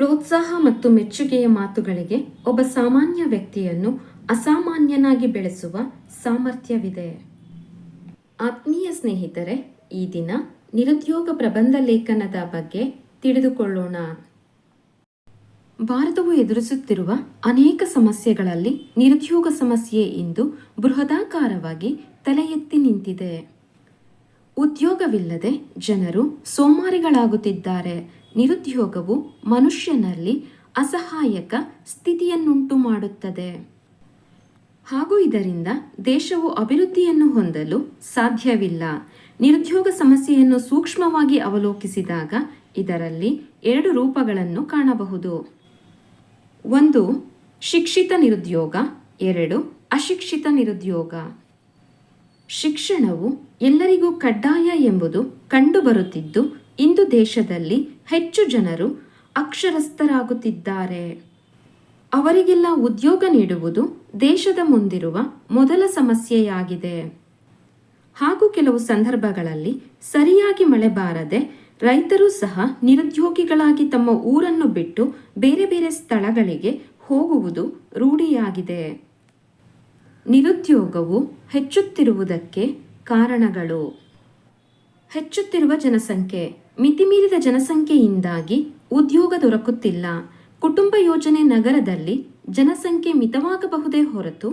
ಪ್ರೋತ್ಸಾಹ ಮತ್ತು ಮೆಚ್ಚುಗೆಯ ಮಾತುಗಳಿಗೆ ಒಬ್ಬ ಸಾಮಾನ್ಯ ವ್ಯಕ್ತಿಯನ್ನು ಅಸಾಮಾನ್ಯನಾಗಿ ಬೆಳೆಸುವ ಸಾಮರ್ಥ್ಯವಿದೆ. ಆತ್ಮೀಯ ಸ್ನೇಹಿತರೆ, ಈ ದಿನ ನಿರುದ್ಯೋಗ ಪ್ರಬಂಧ ಲೇಖನದ ಬಗ್ಗೆ ತಿಳಿದುಕೊಳ್ಳೋಣ. ಭಾರತವು ಎದುರಿಸುತ್ತಿರುವ ಅನೇಕ ಸಮಸ್ಯೆಗಳಲ್ಲಿ ನಿರುದ್ಯೋಗ ಸಮಸ್ಯೆ ಇಂದು ಬೃಹದಾಕಾರವಾಗಿ ತಲೆ ನಿಂತಿದೆ. ಉದ್ಯೋಗವಿಲ್ಲದೆ ಜನರು ಸೋಮಾರಿಗಳಾಗುತ್ತಿದ್ದಾರೆ. ನಿರುದ್ಯೋಗವು ಮನುಷ್ಯನಲ್ಲಿ ಅಸಹಾಯಕ ಸ್ಥಿತಿಯನ್ನುಂಟು ಮಾಡುತ್ತದೆ. ಹಾಗೂ ಇದರಿಂದ ದೇಶವು ಅಭಿವೃದ್ಧಿಯನ್ನು ಹೊಂದಲು ಸಾಧ್ಯವಿಲ್ಲ. ನಿರುದ್ಯೋಗ ಸಮಸ್ಯೆಯನ್ನು ಸೂಕ್ಷ್ಮವಾಗಿ ಅವಲೋಕಿಸಿದಾಗ ಇದರಲ್ಲಿ ಎರಡು ರೂಪಗಳನ್ನು ಕಾಣಬಹುದು. ಒಂದು, ಶಿಕ್ಷಿತ ನಿರುದ್ಯೋಗ, ಎರಡು, ಅಶಿಕ್ಷಿತ ನಿರುದ್ಯೋಗ. ಶಿಕ್ಷಣವು ಎಲ್ಲರಿಗೂ ಕಡ್ಡಾಯ ಎಂಬುದು ಕಂಡುಬರುತ್ತಿದ್ದು, ಇಂದು ದೇಶದಲ್ಲಿ ಹೆಚ್ಚು ಜನರು ಅಕ್ಷರಸ್ಥರಾಗುತ್ತಿದ್ದಾರೆ. ಅವರಿಗೆಲ್ಲ ಉದ್ಯೋಗ ನೀಡುವುದು ದೇಶದ ಮುಂದಿರುವ ಮೊದಲ ಸಮಸ್ಯೆಯಾಗಿದೆ. ಹಾಗೂ ಕೆಲವು ಸಂದರ್ಭಗಳಲ್ಲಿ ಸರಿಯಾಗಿ ಮಳೆ ಬಾರದೆ ರೈತರು ಸಹ ನಿರುದ್ಯೋಗಿಗಳಾಗಿ ತಮ್ಮ ಊರನ್ನು ಬಿಟ್ಟು ಬೇರೆ ಬೇರೆ ಸ್ಥಳಗಳಿಗೆ ಹೋಗುವುದು ರೂಢಿಯಾಗಿದೆ. ನಿರುದ್ಯೋಗವು ಹೆಚ್ಚುತ್ತಿರುವುದಕ್ಕೆ ಕಾರಣಗಳು. ಹೆಚ್ಚುತ್ತಿರುವ ಜನಸಂಖ್ಯೆ. ಮಿತಿಮೀರಿದ ಜನಸಂಖ್ಯೆಯಿಂದಾಗಿ ಉದ್ಯೋಗ ದೊರಕುತ್ತಿಲ್ಲ. ಕುಟುಂಬ ಯೋಜನೆ ನಗರದಲ್ಲಿ ಜನಸಂಖ್ಯೆ ಮಿತವಾಗಬಹುದೇ ಹೊರತು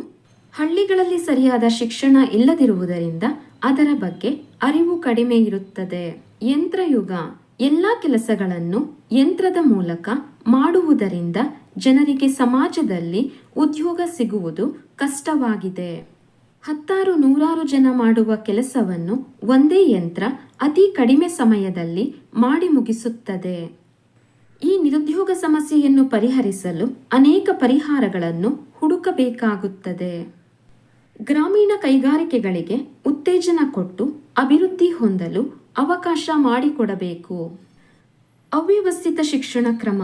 ಹಳ್ಳಿಗಳಲ್ಲಿ ಸರಿಯಾದ ಶಿಕ್ಷಣ ಇಲ್ಲದಿರುವುದರಿಂದ ಅದರ ಬಗ್ಗೆ ಅರಿವು ಕಡಿಮೆ ಇರುತ್ತದೆ. ಯಂತ್ರಯುಗ. ಎಲ್ಲ ಕೆಲಸಗಳನ್ನು ಯಂತ್ರದ ಮೂಲಕ ಮಾಡುವುದರಿಂದ ಜನರಿಗೆ ಸಮಾಜದಲ್ಲಿ ಉದ್ಯೋಗ ಸಿಗುವುದು ಕಷ್ಟವಾಗಿದೆ. ಹತ್ತಾರು ನೂರಾರು ಜನ ಮಾಡುವ ಕೆಲಸವನ್ನು ಒಂದೇ ಯಂತ್ರ ಅತಿ ಕಡಿಮೆ ಸಮಯದಲ್ಲಿ ಮಾಡಿ ಮುಗಿಸುತ್ತದೆ. ಈ ನಿರುದ್ಯೋಗ ಸಮಸ್ಯೆಯನ್ನು ಪರಿಹರಿಸಲು ಅನೇಕ ಪರಿಹಾರಗಳನ್ನು ಹುಡುಕಬೇಕಾಗುತ್ತದೆ. ಗ್ರಾಮೀಣ ಕೈಗಾರಿಕೆಗಳಿಗೆ ಉತ್ತೇಜನ ಕೊಟ್ಟು ಅಭಿವೃದ್ಧಿ ಹೊಂದಲು ಅವಕಾಶ ಮಾಡಿಕೊಡಬೇಕು. ಅವ್ಯವಸ್ಥಿತ ಶಿಕ್ಷಣ ಕ್ರಮ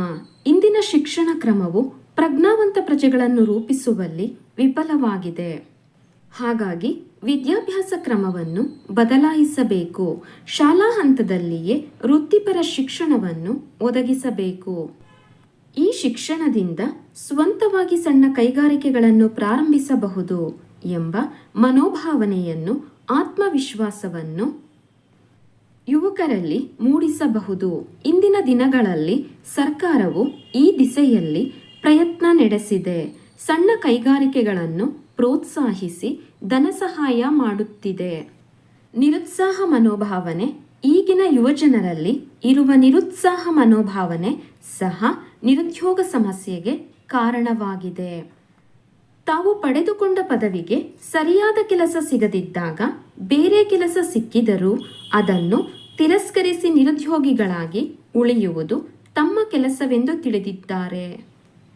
ಇಂದಿನ ಶಿಕ್ಷಣ ಕ್ರಮವು ಪ್ರಜ್ಞಾವಂತ ಪ್ರಜೆಗಳನ್ನು ರೂಪಿಸುವಲ್ಲಿ ವಿಫಲವಾಗಿದೆ. ಹಾಗಾಗಿ ವಿದ್ಯಾಭ್ಯಾಸ ಕ್ರಮವನ್ನು ಬದಲಾಯಿಸಬೇಕು. ಶಾಲಾ ಹಂತದಲ್ಲಿಯೇ ವೃತ್ತಿಪರ ಶಿಕ್ಷಣವನ್ನು ಒದಗಿಸಬೇಕು. ಈ ಶಿಕ್ಷಣದಿಂದ ಸ್ವಂತವಾಗಿ ಸಣ್ಣ ಕೈಗಾರಿಕೆಗಳನ್ನು ಪ್ರಾರಂಭಿಸಬಹುದು ಎಂಬ ಮನೋಭಾವನೆಯನ್ನು, ಆತ್ಮವಿಶ್ವಾಸವನ್ನು ಯುವಕರಲ್ಲಿ ಮೂಡಿಸಬಹುದು. ಇಂದಿನ ದಿನಗಳಲ್ಲಿ ಸರ್ಕಾರವು ಈ ದಿಸೆಯಲ್ಲಿ ಪ್ರಯತ್ನ ನಡೆಸಿದೆ. ಸಣ್ಣ ಕೈಗಾರಿಕೆಗಳನ್ನು ಪ್ರೋತ್ಸಾಹಿಸಿ ಧನಸಹಾಯ ಮಾಡುತ್ತಿದೆ. ನಿರುತ್ಸಾಹ ಮನೋಭಾವನೆ, ಈಗಿನ ಯುವಜನರಲ್ಲಿ ಇರುವ ನಿರುತ್ಸಾಹ ಮನೋಭಾವನೆ ಸಹ ನಿರುದ್ಯೋಗ ಸಮಸ್ಯೆಗೆ ಕಾರಣವಾಗಿದೆ. ತಾವು ಪಡೆದುಕೊಂಡ ಪದವಿಗೆ ಸರಿಯಾದ ಕೆಲಸ ಸಿಗದಿದ್ದಾಗ ಬೇರೆ ಕೆಲಸ ಸಿಕ್ಕಿದರೂ ಅದನ್ನು ತಿರಸ್ಕರಿಸಿ ನಿರುದ್ಯೋಗಿಗಳಾಗಿ ಉಳಿಯುವುದು ತಮ್ಮ ಕೆಲಸವೆಂದು ತಿಳಿದಿದ್ದಾರೆ.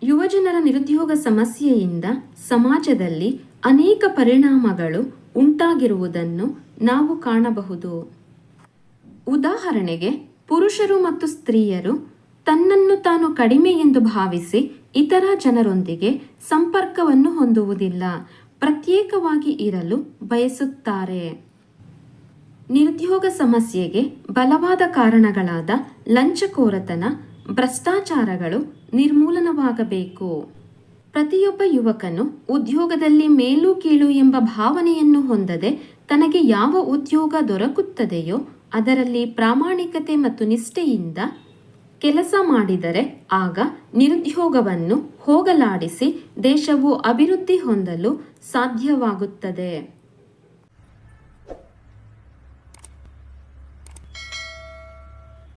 ಯುವಜನರ ನಿರುದ್ಯೋಗ ಸಮಸ್ಯೆಯಿಂದ ಸಮಾಜದಲ್ಲಿ ಅನೇಕ ಪರಿಣಾಮಗಳು ಉಂಟಾಗಿರುವುದನ್ನು ನಾವು ಕಾಣಬಹುದು. ಉದಾಹರಣೆಗೆ ಪುರುಷರು ಮತ್ತು ಸ್ತ್ರೀಯರು ತನ್ನನ್ನು ತಾನು ಕಡಿಮೆ ಎಂದು ಭಾವಿಸಿ ಇತರ ಜನರೊಂದಿಗೆ ಸಂಪರ್ಕವನ್ನು ಹೊಂದುವುದಿಲ್ಲ. ಪ್ರತ್ಯೇಕವಾಗಿ ಇರಲು ಬಯಸುತ್ತಾರೆ. ನಿರುದ್ಯೋಗ ಸಮಸ್ಯೆಗೆ ಬಲವಾದ ಕಾರಣಗಳಾದ ಲಂಚಕೋರತನ, ಭ್ರಷ್ಟಾಚಾರಗಳು ನಿರ್ಮೂಲನವಾಗಬೇಕು. ಪ್ರತಿಯೊಬ್ಬ ಯುವಕನು ಉದ್ಯೋಗದಲ್ಲಿ ಮೇಲು ಕೀಳು ಎಂಬ ಭಾವನೆಯನ್ನು ಹೊಂದದೆ ತನಗೆ ಯಾವ ಉದ್ಯೋಗ ದೊರಕುತ್ತದೆಯೋ ಅದರಲ್ಲಿ ಪ್ರಾಮಾಣಿಕತೆ ಮತ್ತು ನಿಷ್ಠೆಯಿಂದ ಕೆಲಸ ಮಾಡಿದರೆ ಆಗ ನಿರುದ್ಯೋಗವನ್ನು ಹೋಗಲಾಡಿಸಿ ದೇಶವು ಅಭಿವೃದ್ಧಿ ಹೊಂದಲು ಸಾಧ್ಯವಾಗುತ್ತದೆ.